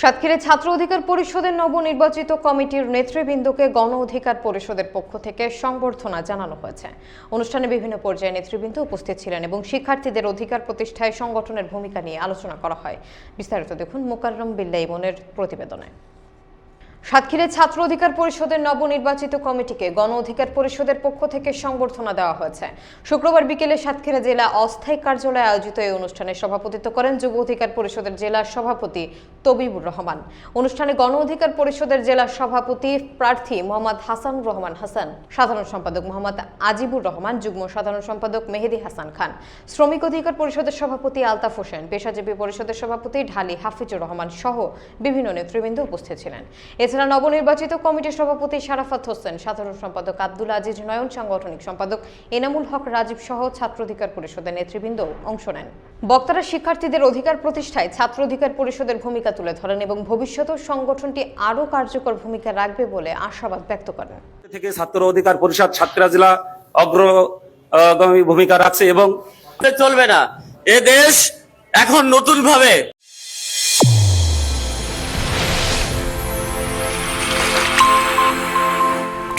সাতক্ষীরে ছাত্র অধিকার পরিষদের নবনির্বাচিত কমিটির নেতৃবৃন্দকে গণ অধিকার পরিষদের পক্ষ থেকে সংবর্ধনা জানানো হয়েছে। অনুষ্ঠানে বিভিন্ন পর্যায়ে নেতৃবৃন্দ উপস্থিত ছিলেন এবং শিক্ষার্থীদের অধিকার প্রতিষ্ঠায় সংগঠনের ভূমিকা নিয়ে আলোচনা করা হয়। বিস্তারিত দেখুন মোকাররম বিল্লা ইমনের প্রতিবেদনে। সাতক্ষীরে ছাত্র অধিকার পরিষদের নবনির্বাচিত কমিটিকে গণ অধিকার পরিষদের পক্ষ থেকে সংবর্ধনা দেওয়া হয়েছে। শুক্রবার বিকেলে সাতক্ষীরা জেলা অস্থায়ী কার্যালয়ে আয়োজিত এই অনুষ্ঠানে সভাপতিত্ব করেন যুব অধিকার পরিষদের জেলা সভাপতি তবিবুর রহমান। অনুষ্ঠানে গণ অধিকার পরিষদের জেলা সভাপতি প্রার্থী মোহাম্মদ হাসান রহমান হাসান, সাধারণ সম্পাদক মোহাম্মদ আজিবুর রহমান, যুগ্ম সাধারণ সম্পাদক মেহেদি হাসান খান, শ্রমিক অধিকার পরিষদের সভাপতি আলতাফ হোসেন, পেশাজীবী পরিষদের সভাপতি ঢালি হাফিজুর রহমান সহ বিভিন্ন নেতৃবৃন্দ উপস্থিত ছিলেন। এছাড়া নবনির্বাচিত কমিটির সভাপতি শারাফাত হোসেন সাধারণ সম্পাদক আব্দুল আজিজ নয়ন সাংগঠনিক সম্পাদক এনামুল হক রাজীব সহ ছাত্র অধিকার পরিষদের নেতৃবৃন্দ অংশ নেন। বক্তারা শিক্ষার্থীদের অধিকার প্রতিষ্ঠায় ছাত্র অধিকার পরিষদের ভূমিকা তুলে ধরেন এবং ভবিষ্যতেও সংগঠনটি আরও কার্যকর ভূমিকা রাখবে বলে আশাবাদ ব্যক্ত করেন। থেকে ছাত্র অধিকার পরিষদ সাতক্ষীরা জেলা অগ্রগামী ভূমিকা রাখছে এবং চলবে না। এ দেশ এখন নতুন ভাবে